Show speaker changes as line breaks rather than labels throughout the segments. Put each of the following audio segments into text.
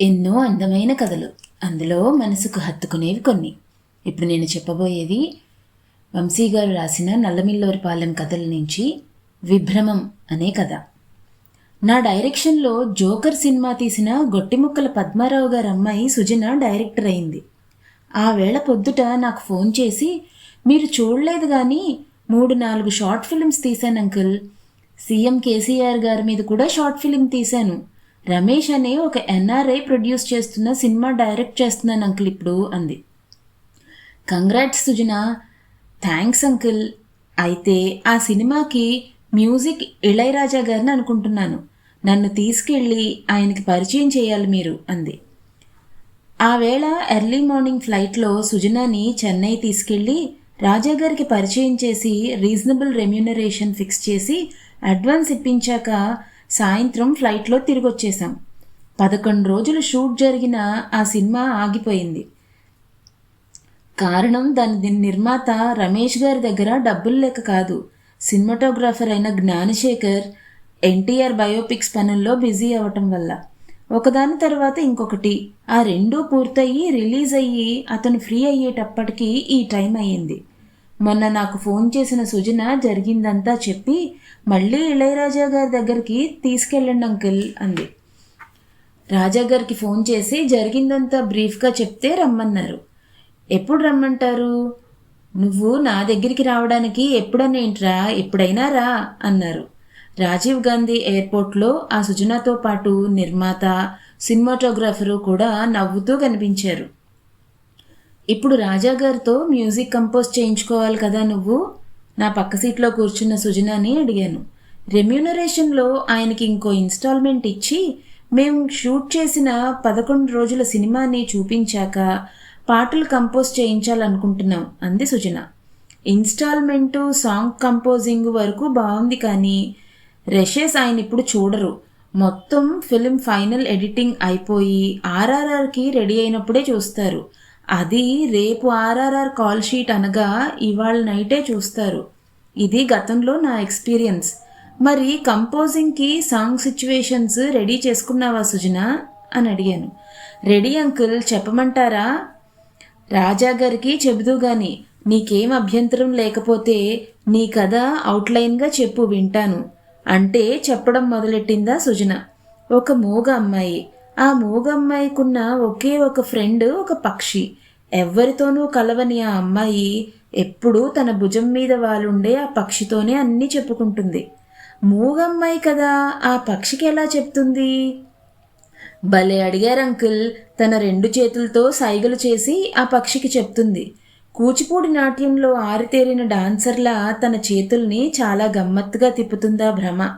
ఎన్నో అందమైన కథలు. అందులో మనసుకు హత్తుకునేవి కొన్ని. ఇప్పుడు నేను చెప్పబోయేది వంశీ గారు రాసిన నల్లమిల్లోరిపాలెం కథల నుంచి విభ్రమం అనే కథ. నా డైరెక్షన్లో జోకర్ సినిమా తీసిన గొట్టిముక్కల పద్మారావు గారి అమ్మాయి సుజన డైరెక్టర్ అయింది. ఆ వేళ పొద్దుట నాకు ఫోన్ చేసి మీరు చూడలేదు కానీ మూడు నాలుగు షార్ట్ ఫిల్మ్స్ తీశాను అంకుల్. సీఎం కేసీఆర్ గారి మీద కూడా షార్ట్ ఫిలిం తీశాను. రమేష్ అనే ఒక ఎన్ఆర్ఐ ప్రొడ్యూస్ చేస్తున్న సినిమా డైరెక్ట్ చేస్తున్నాను అంకుల్ ఇప్పుడు అంది. కంగ్రాట్స్ సుజన. Thanks uncle. అయితే ఆ సినిమాకి మ్యూజిక్ ఇళయరాజా గారిని అనుకుంటున్నాను. నన్ను తీసుకెళ్ళి ఆయనకి పరిచయం చేయాలి మీరు అంది. ఆ వేళ ఎర్లీ మార్నింగ్ ఫ్లైట్లో సుజనాని చెన్నై తీసుకెళ్ళి రాజా గారికి పరిచయం చేసి రీజనబుల్ రెమ్యూనరేషన్ ఫిక్స్ చేసి అడ్వాన్స్ ఇప్పించాక సాయంత్రం ఫ్లైట్లో తిరిగి వచ్చేసాం పదకొండు రోజులు షూట్ జరిగిన ఆ సినిమా ఆగిపోయింది. కారణం దాని నిర్మాత రమేష్ గారి దగ్గర డబ్బులు లేక కాదు. సినిమాటోగ్రాఫర్ అయిన జ్ఞానశేఖర్ ఎన్టీఆర్ బయోపిక్స్ పనుల్లో బిజీ అవ్వటం వల్ల. ఒకదాని తర్వాత ఇంకొకటి. ఆ రెండూ పూర్తయి రిలీజ్ అయ్యి అతను ఫ్రీ అయ్యేటప్పటికీ ఈ టైం అయ్యింది. మొన్న నాకు ఫోన్ చేసిన సుజన జరిగిందంతా చెప్పి మళ్ళీ ఇళయరాజా గారి దగ్గరికి తీసుకెళ్ళండి అంకిల్ అంది. రాజా గారికి ఫోన్ చేసి జరిగిందంతా బ్రీఫ్గా చెప్తే రమ్మన్నారు. ఎప్పుడు రమ్మంటారు? నువ్వు నా దగ్గరికి రావడానికి ఎప్పుడనేంట్రా ఎప్పుడైనా రా అన్నారు. రాజీవ్ గాంధీ ఎయిర్పోర్ట్లో ఆ సుజనాతో పాటు నిర్మాత సినిమాటోగ్రాఫరు కూడా నవ్వుతూ కనిపించారు. ఇప్పుడు రాజా గారితో మ్యూజిక్ కంపోజ్ చేయించుకోవాలి కదా నువ్వు? నా పక్క సీట్లో కూర్చున్న సుజనాని అడిగాను. రెమ్యూనరేషన్లో ఆయనకి ఇంకో ఇన్స్టాల్మెంట్ ఇచ్చి మేము షూట్ చేసిన పదకొండు రోజుల సినిమాని చూపించాక పాటలు కంపోజ్ చేయించాలనుకుంటున్నాం అంది సుజన. ఇన్స్టాల్మెంటు సాంగ్ కంపోజింగ్ వరకు బాగుంది కానీ రెషెస్ ఆయన ఇప్పుడు చూడరు. మొత్తం ఫిలిం ఫైనల్ ఎడిటింగ్ అయిపోయి ఆర్ఆర్ఆర్కి రెడీ అయినప్పుడే చూస్తారు. అది రేపు ఆర్ఆర్ఆర్ కాల్ షీట్ అనగా ఇవాళ నైటే చూస్తారు. ఇది గతంలో నా ఎక్స్పీరియన్స్. మరి కంపోజింగ్కి సాంగ్ సిచ్యువేషన్స్ రెడీ చేసుకున్నావా సుజన? అని అడిగాను. రెడీ అంకుల్ చెప్పమంటారా? రాజా గారికి చెబుదు గాని నీకేం అభ్యంతరం లేకపోతే నీ కథ అవుట్లైన్గా చెప్పు వింటాను. అంటే చెప్పడం మొదలెట్టిందా సుజన? ఒక మూగ అమ్మాయి. ఆ మూగమ్మాయికున్న ఒకే ఒక ఫ్రెండ్ ఒక పక్షి. ఎవ్వరితోనూ కలవని ఆ అమ్మాయి ఎప్పుడూ తన భుజం మీద వాలుండే ఆ పక్షితోనే అన్నీ చెప్పుకుంటుంది. మూగమ్మాయి కదా ఆ పక్షికి ఎలా చెప్తుంది? భలే అడిగారు అంకుల్. తన రెండు చేతులతో సైగలు చేసి ఆ పక్షికి చెప్తుంది. కూచిపూడి నాట్యంలో ఆరితేరిన డాన్సర్లా తన చేతుల్ని చాలా గమ్మత్తుగా తిప్పుతుందా భ్రమ.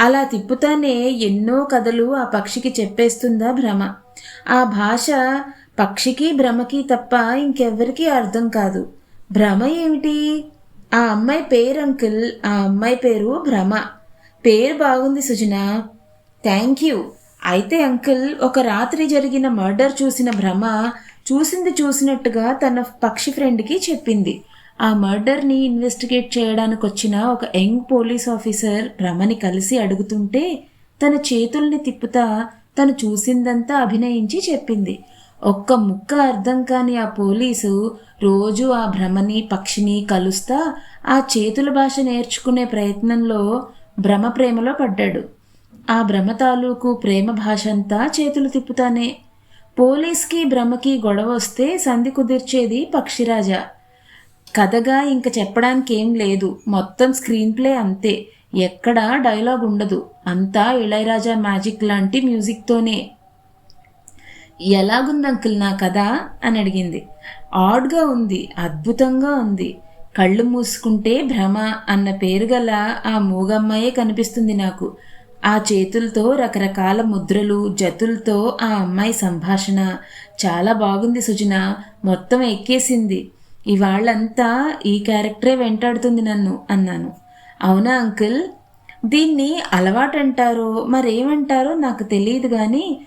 అలా తిప్పుతానే ఎన్నో కథలు ఆ పక్షికి చెప్పేస్తుందా భ్రమ. ఆ భాష పక్షికి భ్రమకి తప్ప ఇంకెవ్వరికీ అర్థం కాదు. భ్రమ ఏమిటి? ఆ అమ్మాయి పేరు అంకిల్ ఆ అమ్మాయి పేరు భ్రమ. పేరు బాగుంది సుజన. Thank you. అయితే అంకుల్ ఒక రాత్రి జరిగిన మర్డర్ చూసిన భ్రమ చూసింది చూసినట్టుగా తన పక్షి ఫ్రెండ్కి చెప్పింది. ఆ మర్డర్ని ఇన్వెస్టిగేట్ చేయడానికి వచ్చిన ఒక యంగ్ పోలీస్ ఆఫీసర్ రమని కలిసి అడుగుతుంటే తన చేతుల్ని తిప్పుతా తను చూసిందంతా అభినయించి చెప్పింది. ఒక్క ముక్క అర్థం కాని ఆ పోలీసు రోజు ఆ భ్రమని పక్షిని కలుస్తా ఆ చేతుల భాష నేర్చుకునే ప్రయత్నంలో భ్రమ ప్రేమలో పడ్డాడు. ఆ భ్రమ తాలూకు ప్రేమ భాష అంతా చేతులు తిప్పుతానే. పోలీస్కి భ్రమకి గొడవ వస్తే సంధి కుదిర్చేది పక్షిరాజా. కథగా ఇంక చెప్పడానికి ఏం లేదు. మొత్తం స్క్రీన్ ప్లే అంతే. ఎక్కడా డైలాగ్ ఉండదు. అంతా ఇళయరాజా మ్యాజిక్ లాంటి మ్యూజిక్తోనే ఎలాగుంది అంకుల్ నా కథ? అని అడిగింది. ఆడ్గా ఉంది. అద్భుతంగా ఉంది. కళ్ళు మూసుకుంటే భ్రమ అన్న పేరు గల ఆ మూగమ్మాయే కనిపిస్తుంది నాకు. ఆ చేతులతో రకరకాల ముద్రలు జతులతో ఆ అమ్మాయి సంభాషణ. చాలా బాగుంది సుజన. మొత్తం ఎక్కేసింది. ఇవాళ్ళంతా ఈ క్యారెక్టరే వెంటాడుతుంది నన్ను అన్నాను. అవునా అంకుల్? దీన్ని అలవాటంటారో మరేమంటారో నాకు తెలియదు కానీ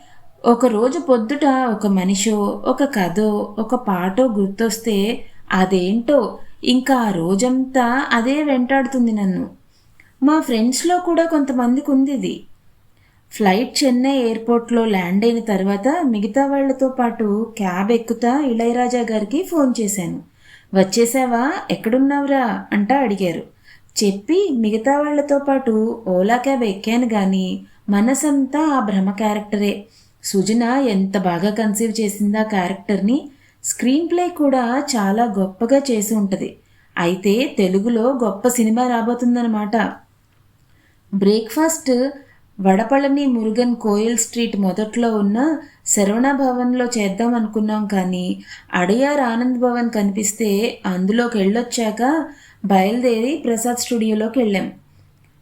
ఒకరోజు పొద్దుట ఒక మనిషో ఒక కథో ఒక పాటో గుర్తొస్తే అదేంటో ఇంకా ఆ రోజంతా అదే వెంటాడుతుంది నన్ను. మా ఫ్రెండ్స్లో కూడా కొంతమందికి ఉంది ఇది ఫ్లైట్ చెన్నై ఎయిర్పోర్ట్లో ల్యాండ్ అయిన తర్వాత మిగతా వాళ్ళతో పాటు క్యాబ్ ఎక్కుతా ఇళయరాజా గారికి ఫోన్ చేశాను. వచ్చేసావా? ఎక్కడున్నావురా? అంటా అడిగారు. చెప్పి మిగతా వాళ్ళతో పాటు ఓలా క్యాబ్ ఎక్కాను కానీ మనసంతా ఆ భ్రమ క్యారెక్టరే. సుజన ఎంత బాగా కన్సీవ్ చేసిందా క్యారెక్టర్ని స్క్రీన్ ప్లే కూడా చాలా గొప్పగా చేసి ఉంటుంది. అయితే తెలుగులో గొప్ప సినిమా రాబోతుందన్నమాట. బ్రేక్ఫాస్ట్ వడపళని మురుగన్ కోయల్ స్ట్రీట్ మొదట్లో ఉన్న శరవణ భవన్లో చేద్దాం అనుకున్నాం కానీ అడయార్ ఆనంద్ భవన్ కనిపిస్తే అందులోకి వెళ్ళొచ్చాక బయలుదేరి ప్రసాద్ స్టూడియోలోకి వెళ్ళాం.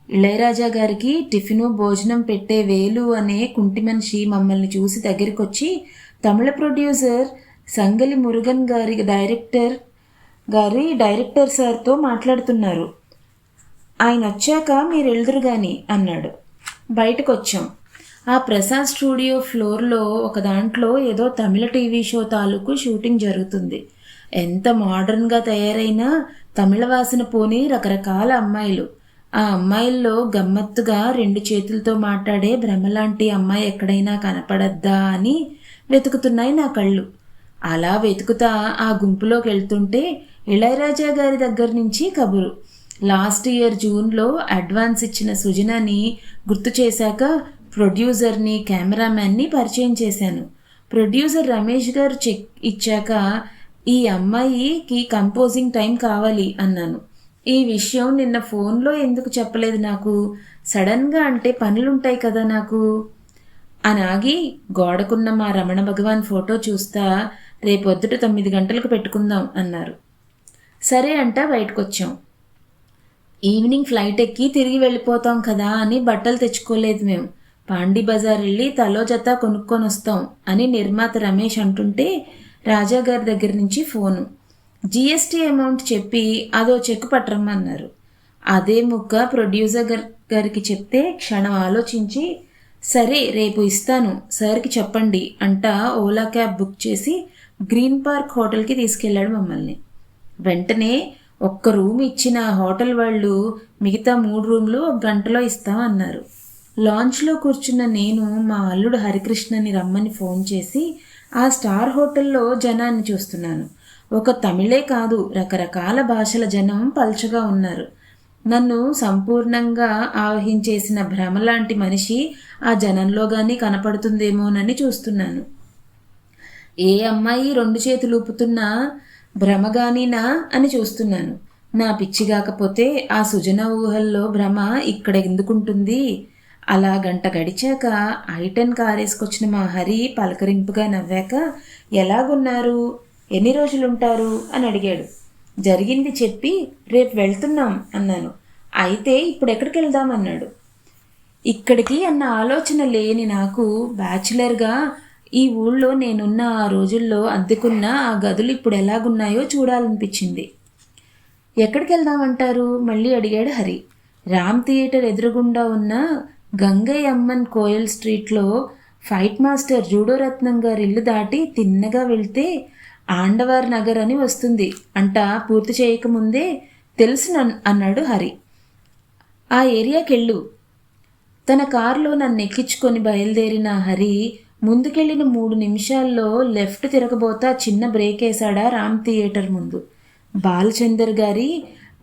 ఇళయరాజా గారికి టిఫిను భోజనం పెట్టే వేలు అనే కుంటి మనిషి మమ్మల్ని చూసి దగ్గరికి వచ్చి తమిళ ప్రొడ్యూసర్ సంగలి మురుగన్ గారి డైరెక్టర్ గారి డైరెక్టర్ సార్తో మాట్లాడుతున్నారు. ఆయన వచ్చాక మీరు వెళ్దురు కానీ అన్నాడు. బయటకు వచ్చాం ఆ ప్రసాద్ స్టూడియో ఫ్లోర్లో ఒక దాంట్లో ఏదో తమిళ టీవీ షో తాలూకు షూటింగ్ జరుగుతుంది. ఎంత మోడర్న్గా తయారైనా తమిళ వాసన పోని రకరకాల అమ్మాయిలు. ఆ అమ్మాయిల్లో గమ్మత్తుగా రెండు చేతులతో మాట్లాడే భ్రమలాంటి అమ్మాయి ఎక్కడైనా కనపడద్దా అని వెతుకుతున్నాయి నా కళ్ళు. అలా వెతుకుతా ఆ గుంపులోకి వెళ్తుంటే ఇళయరాజా గారి దగ్గర నుంచి కబురు. లాస్ట్ ఇయర్ జూన్లో అడ్వాన్స్ ఇచ్చిన సుజనాని గుర్తు చేశాక ప్రొడ్యూసర్ని కెమెరామ్యాన్ని పరిచయం చేశాను. ప్రొడ్యూసర్ రమేష్ గారు చెక్ ఇచ్చాక ఈ అమ్మాయికి కంపోజింగ్ టైం కావాలి అన్నాను. ఈ విషయం నిన్న ఫోన్లో ఎందుకు చెప్పలేదు నాకు? సడన్గా అంటే పనులుంటాయి కదా నాకు? అని ఆగి గోడకున్న మా రమణ భగవాన్ ఫోటో చూస్తా రేపొద్దుట తొమ్మిది గంటలకు పెట్టుకుందాం అన్నారు. సరే అంట బయటకొచ్చాం. ఈవినింగ్ ఫ్లైట్ ఎక్కి తిరిగి వెళ్ళిపోతాం కదా అని బట్టలు తెచ్చుకోలేదు మేము. పాండి బజార్ వెళ్ళి తలో జత కొనుక్కొని వస్తాం అని నిర్మాత రమేష్ అంటుంటే రాజాగారి దగ్గర నుంచి ఫోను. జిఎస్టీ అమౌంట్ చెప్పి అదో చెక్ పట్టరమ్మన్నారు. అదే ముక్క ప్రొడ్యూసర్ గారికి చెప్తే క్షణం ఆలోచించి సరే రేపు ఇస్తాను. సార్కి చెప్పండి అంట ఓలా క్యాబ్ బుక్ చేసి గ్రీన్ పార్క్ హోటల్కి తీసుకెళ్ళాడు మమ్మల్ని. వెంటనే ఒక్క రూమ్ ఇచ్చిన హోటల్ వాళ్ళు మిగతా మూడు రూమ్లు ఒక గంటలో ఇస్తామన్నారు. లాంచ్లో కూర్చున్న నేను మా అల్లుడు హరికృష్ణని రమ్మని ఫోన్ చేసి ఆ స్టార్ హోటల్లో జనాన్ని చూస్తున్నాను. ఒక తమిళే కాదు రకరకాల భాషల జనం పల్చగా ఉన్నారు. నన్ను సంపూర్ణంగా ఆవహించేసిన భ్రమ లాంటి మనిషి ఆ జనంలో కానీ కనపడుతుందేమోనని చూస్తున్నాను. ఏ అమ్మాయి రెండు చేతులు ఊపుతున్నా భ్రమగానినా అని చూస్తున్నాను. నా పిచ్చి కాకపోతే ఆ సుజన ఊహల్లో భ్రమ ఇక్కడ ఎందుకుంటుంది? అలా గంట గడిచాక ఐటెన్ కారేసుకొచ్చిన మా హరి పలకరింపుగా నవ్వాక ఎలాగున్నారు? ఎన్ని రోజులుంటారు? అని అడిగాడు. జరిగింది చెప్పి రేపు వెళ్తున్నాం అన్నాను. అయితే ఇప్పుడు ఎక్కడికి వెళ్దాం అన్నాడు. ఇక్కడికి అన్న ఆలోచన లేని నాకు బ్యాచులర్గా ఈ ఊళ్ళో నేనున్న ఆ రోజుల్లో అద్దెకున్న ఆ గదులు ఇప్పుడు ఎలాగున్నాయో చూడాలనిపించింది. ఎక్కడికి వెళ్దామంటారు? మళ్ళీ అడిగాడు హరి. రామ్ థియేటర్ ఎదురుగుండా ఉన్న గంగయ్యమ్మన్ కోయల్ స్ట్రీట్లో ఫైట్ మాస్టర్ జూడోరత్నం గారి ఇల్లు దాటి తిన్నగా వెళ్తే ఆండవార్ నగర్ అని వస్తుంది. అంట పూర్తి చేయకముందే తెలుసు అన్నాడు హరి. ఆ ఏరియాకెళ్ళు. తన కారులో నన్ను ఎక్కించుకొని బయలుదేరిన హరి ముందుకెళ్ళిన మూడు నిమిషాల్లో లెఫ్ట్ తిరగబోతా చిన్న బ్రేక్ వేశాడా రామ్ థియేటర్ ముందు. బాలచందర్ గారి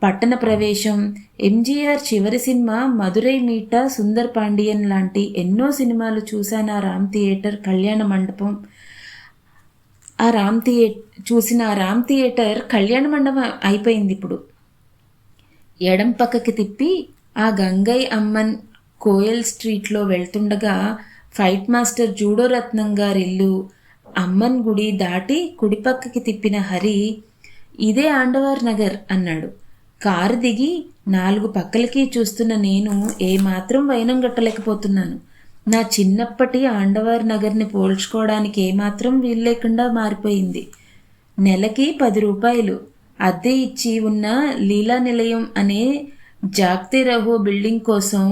పట్టణ ప్రవేశం ఎంజీఆర్ చివరి సినిమా మధురై మీట సుందర్ పాండియన్ లాంటి ఎన్నో సినిమాలు చూశాను ఆ రామ్ థియేటర్ కళ్యాణ మండపం. ఆ రామ్ థియే చూసిన ఆ రామ్ థియేటర్ కళ్యాణ మండపం అయిపోయింది ఇప్పుడు. ఎడం పక్కకి తిప్పి ఆ గంగై అమ్మన్ కోయల్ స్ట్రీట్లో వెళ్తుండగా ఫైట్ మాస్టర్ జూడోరత్నం గారిల్లు అమ్మన్ గుడి దాటి కుడిపక్కకి తిప్పిన హరి ఇదే ఆండవార్ నగర్ అన్నాడు. కారు దిగి నాలుగు పక్కలకి చూస్తున్న నేను ఏమాత్రం వైనం గట్టలేకపోతున్నాను నా చిన్నప్పటి ఆండవార్ నగర్ని పోల్చుకోవడానికి ఏమాత్రం వీల్లేకుండా మారిపోయింది. నెలకి పది రూపాయలు అద్దె ఇచ్చి ఉన్న లీలా నిలయం అనే జాగ్తే రహో బిల్డింగ్ కోసం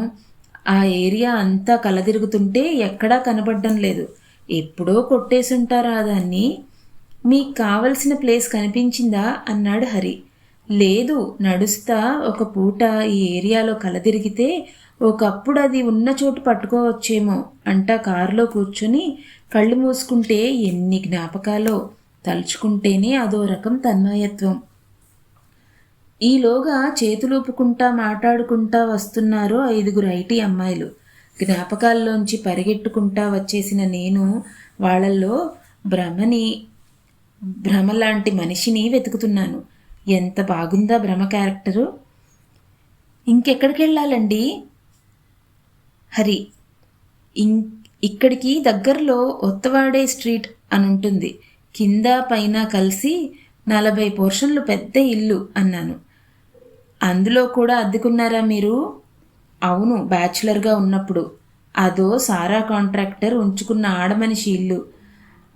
ఆ ఏరియా అంతా కలదిరుగుతుంటే ఎక్కడా కనబడడం లేదు. ఎప్పుడో కొట్టేసుంటారా దాన్ని? మీకు కావలసిన ప్లేస్ కనిపించిందా? అన్నాడు హరి. లేదు నడుస్తా. ఒక పూట ఈ ఏరియాలో కలదిరిగితే ఒకప్పుడు అది ఉన్న చోటు పట్టుకోవచ్చేమో అంటా కారులో కూర్చొని కళ్ళు మూసుకుంటే ఎన్ని జ్ఞాపకాలో. తలుచుకుంటేనే అదో రకం తన్మయత్వం. ఈలోగా చేతులూపుకుంటా మాట్లాడుకుంటా వస్తున్నారో ఐదుగురు ఐటీ అమ్మాయిలు. జ్ఞాపకాల్లోంచి పరిగెట్టుకుంటా వచ్చేసిన నేను వాళ్ళల్లో భ్రమని భ్రమ లాంటి మనిషిని వెతుకుతున్నాను. ఎంత బాగుందా భ్రమ క్యారెక్టరు? ఇంకెక్కడికి వెళ్ళాలండి హరి ఇం ఇక్కడికి దగ్గరలో ఒత్తవాడే స్ట్రీట్ అని ఉంటుంది కింద పైన కలిసి నలభై పోర్షన్లు పెద్ద ఇల్లు అన్నాను. అందులో కూడా అద్దెకున్నారా మీరు? అవును బ్యాచులర్గా ఉన్నప్పుడు. అదో సారా కాంట్రాక్టర్ ఉంచుకున్న ఆడమనిషి ఇల్లు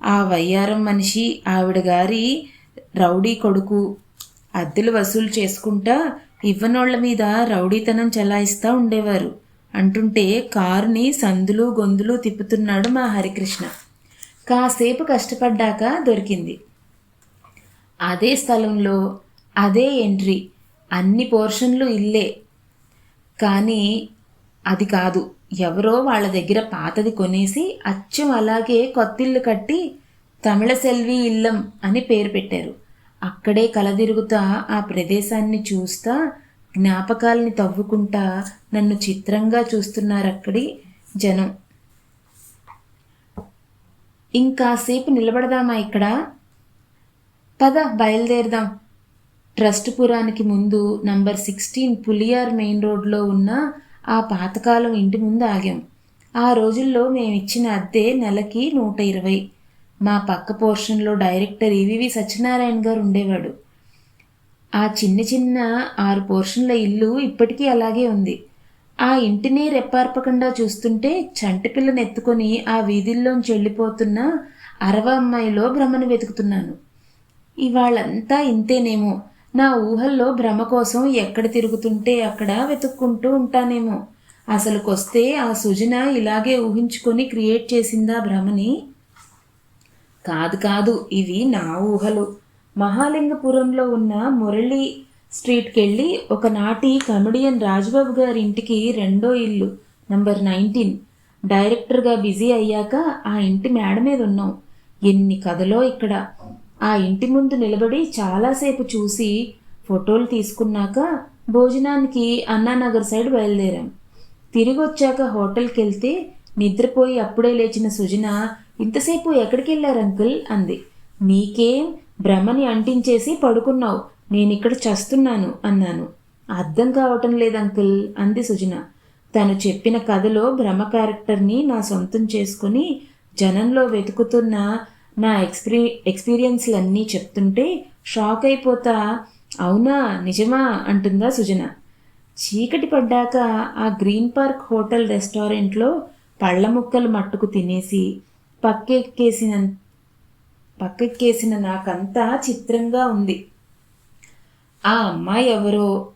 ఆ వయ్యారం మనిషి ఆవిడ గారి రౌడీ కొడుకు. అద్దెలు వసూలు చేసుకుంటా ఇవ్వనోళ్ళ మీద రౌడీతనం చెలాయిస్తూ ఉండేవారు. అంటుంటే కారుని సందులు గొంతులు తిప్పుతున్నాడు మా హరికృష్ణ. కాసేపు కష్టపడ్డాక దొరికింది. అదే స్థలంలో అదే ఎంట్రీ. అన్ని పోర్షన్లు ఇల్లే. కానీ అది కాదు. ఎవరో వాళ్ళ దగ్గర పాతది కొనేసి అచ్చం అలాగే కొత్తిల్లు కట్టి తమిళ సెల్వి ఇల్లం అని పేరు పెట్టారు. అక్కడే కలదిరుగుతా ఆ ప్రదేశాన్ని చూస్తా జ్ఞాపకాల్ని తవ్వుకుంటా నన్ను చిత్రంగా చూస్తున్నారక్కడి జనం. ఇంకాసేపు నిలబడదామా ఇక్కడ? పద బయలుదేరదాం. ట్రస్ట్ పురానికి ముందు నంబర్ సిక్స్టీన్ పులియార్ మెయిన్ రోడ్లో ఉన్న ఆ పాతకాలం ఇంటి ముందు ఆగాం. ఆ రోజుల్లో మేమిచ్చిన అద్దె నెలకి నూట ఇరవై. మా పక్క పోర్షన్లో డైరెక్టర్ ఈవివి సత్యనారాయణ గారు ఉండేవాడు. ఆ చిన్న చిన్న ఆరు పోర్షన్ల ఇల్లు ఇప్పటికీ అలాగే ఉంది. ఆ ఇంటిని రెప్పార్పకుండా చూస్తుంటే చంటిపిల్లని ఎత్తుకొని ఆ వీధుల్లోంచి వెళ్ళిపోతున్న అరవ అమ్మాయిలో భ్రమను వెతుకుతున్నాను. ఇవాళంతా ఇంతేనేమో. నా ఊహల్లో భ్రమ కోసం ఎక్కడ తిరుగుతుంటే అక్కడ వెతుక్కుంటూ ఉంటానేమో. అసలుకొస్తే ఆ సుజన ఇలాగే ఊహించుకొని క్రియేట్ చేసిందా భ్రమని? కాదు కాదు ఇవి నా ఊహలు. మహాలింగపురంలో ఉన్న మురళి స్ట్రీట్కి వెళ్ళి ఒకనాటి కమెడియన్ రాజ్బాబు గారి ఇంటికి రెండో ఇల్లు నంబర్ నైన్టీన్. డైరెక్టర్గా బిజీ అయ్యాక ఆ ఇంటి మేడ మీద ఉన్నాం ఎన్ని కథలో ఇక్కడ. ఆ ఇంటి ముందు నిలబడి చాలాసేపు చూసి ఫోటోలు తీసుకున్నాక భోజనానికి అన్నానగర్ సైడ్ బయలుదేరాం. తిరిగి వచ్చాక హోటల్కి వెళ్తే నిద్రపోయి అప్పుడే లేచిన సుజన ఇంతసేపు ఎక్కడికి వెళ్ళారు అంకుల్? అంది. నీకేం? భ్రమని అంటించేసి పడుకున్నావు. నేనిక్కడ చస్తున్నాను అన్నాను. అర్థం కావటం లేదు అంకుల్ అంది సుజన. తను చెప్పిన కథలో భ్రమ క్యారెక్టర్ని నా సొంతం చేసుకుని జనంలో వెతుకుతున్న నా ఎక్స్పీ ఎక్స్పీరియన్స్లన్నీ చెప్తుంటే షాక్ అయిపోతా అవునా నిజమా అంటుందా సుజన. చీకటి పడ్డాక ఆ గ్రీన్ పార్క్ హోటల్ రెస్టారెంట్లో పళ్ళ ముక్కలు మట్టుకు తినేసి పక్కెక్కేసిన పక్కెక్కేసిన నాకంతా చిత్రంగా ఉంది. ఆ అమ్మాయి ఎవరో?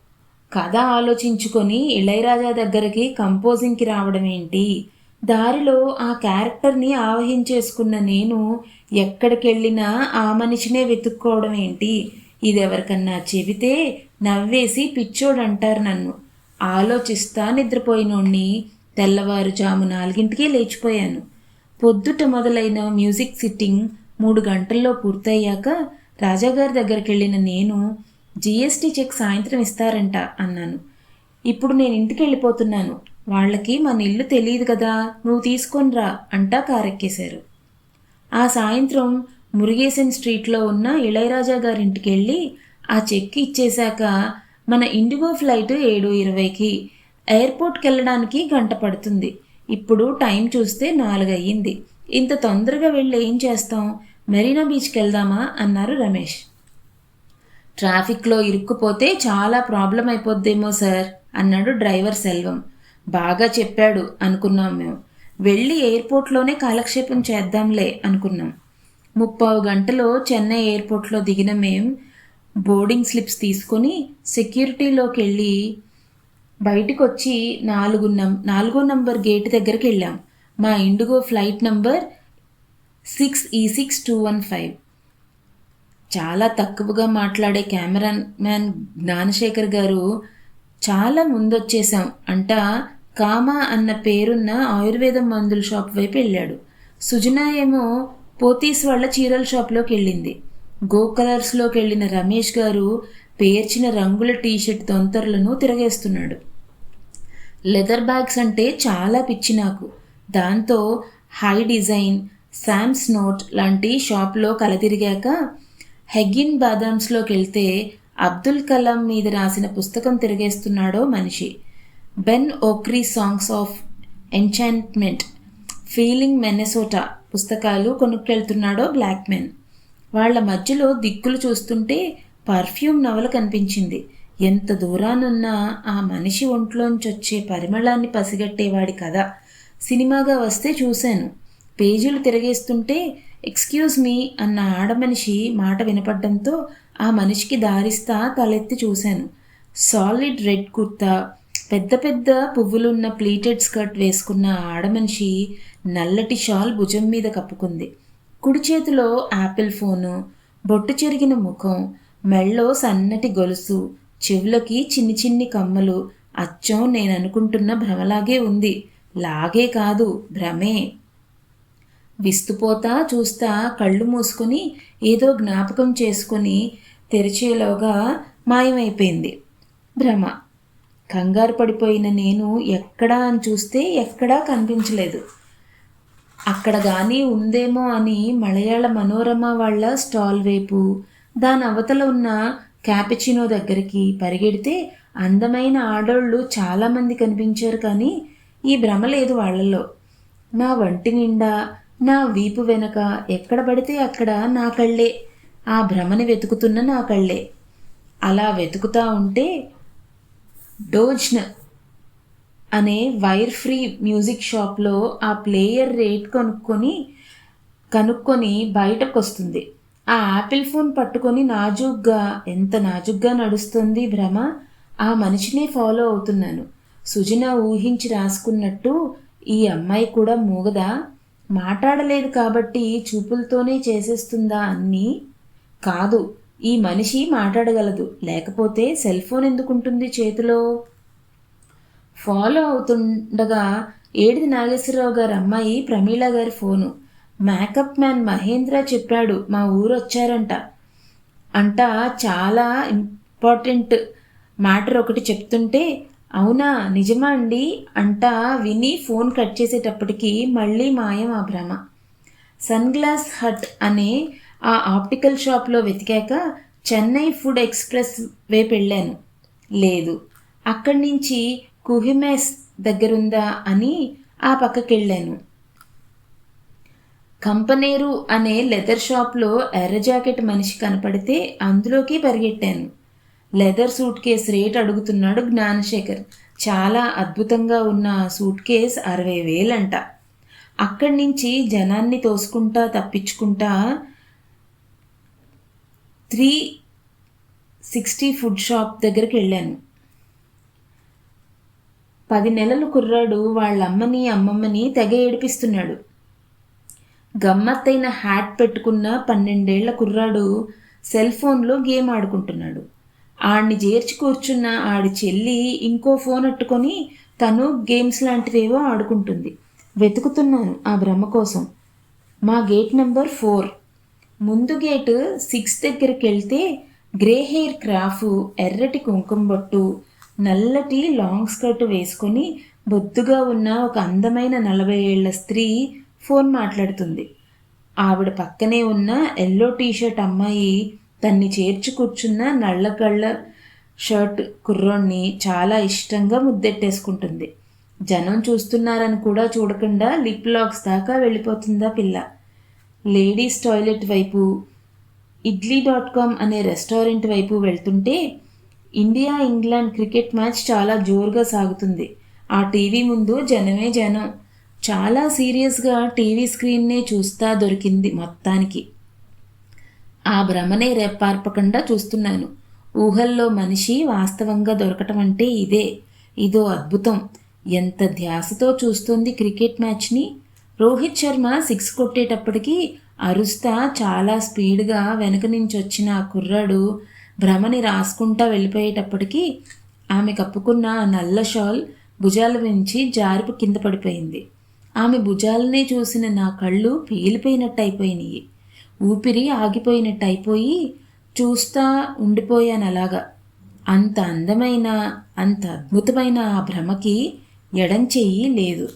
కథ ఆలోచించుకొని ఇళయరాజా దగ్గరికి కంపోజింగ్కి రావడం ఏంటి దారిలో ఆ క్యారెక్టర్ని ఆవహించేసుకున్న నేను ఎక్కడికెళ్ళినా ఆ మనిషినే వెతుక్కోవడం ఏంటి? ఇదెవరికన్నా చెబితే నవ్వేసి పిచ్చోడంటారు నన్ను. ఆలోచిస్తా నిద్రపోయినోణ్ణి తెల్లవారుజాము నాలుగింటికి లేచిపోయాను. పొద్దుట మొదలైన మ్యూజిక్ సిట్టింగ్ మూడు గంటల్లో పూర్తయ్యాక రాజాగారి దగ్గరికి వెళ్ళిన నేను జిఎస్టీ చెక్ సాయంత్రం ఇస్తారంట అన్నాను. ఇప్పుడు నేను ఇంటికి వెళ్ళిపోతున్నాను వాళ్ళకి మన ఇల్లు తెలియదు కదా నువ్వు తీసుకొనిరా అంటా కారెక్కేశారు. ఆ సాయంత్రం మురుగేసన్ స్ట్రీట్లో ఉన్న ఇళయరాజా గారింటికి వెళ్ళి ఆ చెక్ ఇచ్చేశాక మన ఇండిగో ఫ్లైట్ ఏడు ఇరవైకి ఎయిర్పోర్ట్కి వెళ్ళడానికి గంట పడుతుంది. ఇప్పుడు టైం చూస్తే నాలుగయ్యింది. ఇంత తొందరగా వెళ్ళి ఏం చేస్తాం? మెరీనా బీచ్కి వెళ్దామా అన్నారు రమేష్. ట్రాఫిక్లో ఇరుక్కుపోతే చాలా ప్రాబ్లం అయిపోద్దేమో సార్ అన్నాడు డ్రైవర్ సెల్వం. బాగా చెప్పాడు అనుకున్నాం మేము. వెళ్ళి ఎయిర్పోర్ట్లోనే కాలక్షేపం చేద్దాంలే అనుకున్నాం. ముప్పావు గంటలో చెన్నై ఎయిర్పోర్ట్లో దిగిన మేం బోర్డింగ్ స్లిప్స్ తీసుకొని సెక్యూరిటీలోకి వెళ్ళి బయటకు వచ్చి నాలుగు నం నాలుగో నంబర్ గేట్ దగ్గరికి వెళ్ళాం మా IndiGo flight number six E six two one five. చాలా తక్కువగా మాట్లాడే కెమెరా మ్యాన్ జ్ఞానశేఖర్ గారు చాలా ముందొచ్చేసాం అంట కామా అన్న పేరున్న ఆయుర్వేదం మందుల షాప్ వైపు వెళ్ళాడు. సుజన ఏమో పోతీస్ వాళ్ళ చీరల షాప్లోకి వెళ్ళింది. గో కలర్స్లోకి వెళ్ళిన రమేష్ గారు పేర్చిన రంగుల టీషర్ట్ తొంతరలను తిరగేస్తున్నాడు. లెదర్ బ్యాగ్స్ అంటే చాలా పిచ్చి నాకు. దాంతో హై డిజైన్ శామ్స్ నోట్ లాంటి షాప్లో కలతిరిగాక హెగ్గిన్ బాదామ్స్లోకి వెళ్తే అబ్దుల్ కలాం మీద రాసిన పుస్తకం తిరిగేస్తున్నాడో మనిషి. Ben Okri songs of enchantment feeling Minnesota పుస్తకాలు కొనుక్కెళ్తున్నాడో బ్లాక్ మెన్ వాళ్ళ మధ్యలో దిక్కులు చూస్తుంటే పర్ఫ్యూమ్ నవల కనిపించింది. ఎంత దూరానున్నా ఆ మనిషి ఒంట్లోంచి వచ్చే పరిమళాన్ని పసిగట్టేవాడి కథ. సినిమాగా వస్తే చూశాను. పేజీలు తిరగేస్తుంటే ఎక్స్క్యూజ్ మీ అన్న ఆడమనిషి మాట వినపడడంతో ఆ మనిషికి దారిస్తా తలెత్తి చూశాను. సాలిడ్ రెడ్ కుర్తా పెద్ద పెద్ద పువ్వులున్న ప్లీటెడ్ స్కర్ట్ వేసుకున్న ఆడమనిషి నల్లటి షాల్ భుజం మీద కప్పుకుంది. కుడి చేతిలో యాపిల్ ఫోను బొట్టు చెరిగిన ముఖం మెళ్ళో సన్నటి గొలుసు చెవులకి చిన్ని చిన్ని కమ్మలు అచ్చం నేను అనుకుంటున్న భ్రమలాగే ఉంది. లాగే కాదు భ్రమే. విస్తుపోతా చూస్తా కళ్ళు మూసుకొని ఏదో జ్ఞాపకం చేసుకొని తెరిచేలోగా మాయమైపోయింది. భ్రమ. కంగారు పడిపోయిన నేను ఎక్కడా అని చూస్తే ఎక్కడా కనిపించలేదు. అక్కడ కానీ ఉందేమో అని మలయాళ మనోరమ వాళ్ళ స్టాల్ వైపు దాని అవతల ఉన్న క్యాపిచినో దగ్గరికి పరిగెడితే అందమైన ఆడోళ్ళు చాలామంది కనిపించారు కానీ ఈ భ్రమ లేదు వాళ్ళలో. నా వంటి నిండా నా వీపు వెనక ఎక్కడ పడితే అక్కడ నా కళ్ళే. ఆ భ్రమని వెతుకుతున్న నా కళ్ళే. అలా వెతుకుతా ఉంటే డోజ్న్ అనే వైర్ ఫ్రీ మ్యూజిక్ షాప్లో ఆ ప్లేయర్ రేట్ కొనుక్కొని కనుక్కొని బయటకు వస్తుంది ఆ యాపిల్ ఫోన్ పట్టుకొని నాజుగ్గా ఎంత నాజుగ్గా నడుస్తుంది భ్రమ? ఆ మనిషినే ఫాలో అవుతున్నాను. సుజన ఊహించి రాసుకున్నట్టు ఈ అమ్మాయి కూడా మూగదా? మాట్లాడలేదు కాబట్టి చూపులతోనే చేసేస్తుందా అన్నీ? కాదు. ఈ మనిషి మాట్లాడగలదు. లేకపోతే సెల్ ఫోన్ ఎందుకుంటుంది చేతిలో? ఫాలో అవుతుండగా ఏడిది నాగేశ్వరరావు గారి అమ్మాయి ప్రమీళ గారి ఫోను. మేకప్ మ్యాన్ మహేంద్ర చెప్పాడు మా ఊరు వచ్చారంట. అంట చాలా ఇంపార్టెంట్ మ్యాటర్ ఒకటి చెప్తుంటే అవునా నిజమా అండి? అంట విని ఫోన్ కట్ చేసేటప్పటికి మళ్ళీ మాయం ఆ భ్రమ. సన్ గ్లాస్ హట్ అనే ఆ ఆప్టికల్ షాప్లో వెతికాక చెన్నై ఫుడ్ ఎక్స్ప్రెస్ వైపు వెళ్ళాను. లేదు అక్కడి నుంచి కుహిమెస్ దగ్గరుందా అని ఆ పక్కకి వెళ్ళాను. కంపనేరు అనే లెదర్ షాప్లో ఎర్ర జాకెట్ మనిషి కనపడితే అందులోకి పరిగెట్టాను. లెదర్ సూట్ కేస్ రేట్ అడుగుతున్నాడు జ్ఞానశేఖర్. చాలా అద్భుతంగా ఉన్న సూట్ కేస్ అరవై వేలంట. అక్కడి నుంచి జనాన్ని తోసుకుంటా తప్పించుకుంటా త్రీ సిక్స్టీ ఫుడ్ షాప్ దగ్గరికి వెళ్ళాను. పది నెలలు కుర్రాడు వాళ్ళ అమ్మని అమ్మమ్మని తెగ ఏడిపిస్తున్నాడు. గమ్మత్తైన హ్యాట్ పెట్టుకున్న పన్నెండేళ్ళ కుర్రాడు సెల్ ఫోన్లో గేమ్ ఆడుకుంటున్నాడు. ఆడిని చేర్చి కూర్చున్న ఆడి చెల్లి ఇంకో ఫోన్ అట్టుకొని తను గేమ్స్ లాంటివేవో ఆడుకుంటుంది. వెతుకుతున్నాను ఆ భ్రమ కోసం. మా గేట్ నెంబర్ ఫోర్. ముందు గేటు సిక్స్ దగ్గరికి వెళ్తే గ్రే హెయిర్ క్రాఫ్ ఎర్రటి కుంకుమ బొట్టు నల్లటి లాంగ్ స్కర్ట్ వేసుకొని బొద్దుగా ఉన్న ఒక అందమైన నలభై ఏళ్ళ స్త్రీ ఫోన్ మాట్లాడుతుంది. ఆవిడ పక్కనే ఉన్న ఎల్లో టీషర్ట్ అమ్మాయి తన్ని చేర్చి కూర్చున్న నల్లకళ్ళ షర్ట్ కుర్రోణ్ణి చాలా ఇష్టంగా ముద్దెట్టేసుకుంటుంది. జనం చూస్తున్నారని కూడా చూడకుండా లిప్ లాక్స్ దాకా వెళ్ళిపోతుందా పిల్ల. లేడీస్ టాయిలెట్ వైపు ఇడ్లీ డాట్ కామ్ అనే రెస్టారెంట్ వైపు వెళ్తుంటే ఇండియా ఇంగ్లాండ్ క్రికెట్ మ్యాచ్ చాలా జోరుగా సాగుతుంది. ఆ టీవీ ముందు జనమే జనం. చాలా సీరియస్గా టీవీ స్క్రీన్నే చూస్తా దొరికింది మొత్తానికి. ఆ భ్రమనే రేపార్పకుండా చూస్తున్నాను. ఊహల్లో మనిషి వాస్తవంగా దొరకటం అంటే ఇదే. ఇదో అద్భుతం. ఎంత ధ్యాసతో చూస్తుంది క్రికెట్ మ్యాచ్ని. రోహిత్ శర్మ సిక్స్ కొట్టేటప్పటికి అరుస్తా చాలా స్పీడ్గా వెనక నుంచి వచ్చిన ఆ కుర్రాడు భ్రమని రాసుకుంటా వెళ్ళిపోయేటప్పటికి ఆమె కప్పుకున్న నల్ల షాల్ భుజాల నుంచి జారిపు కింద పడిపోయింది. ఆమె భుజాలనే చూసిన నా కళ్ళు పేలిపోయినట్టు అయిపోయినాయి ఊపిరి ఆగిపోయినట్టు అయిపోయి చూస్తా ఉండిపోయాను అలాగా అంత అందమైన అంత అద్భుతమైన ఆ భ్రమకి ఎడంచెయ్యి లేదు.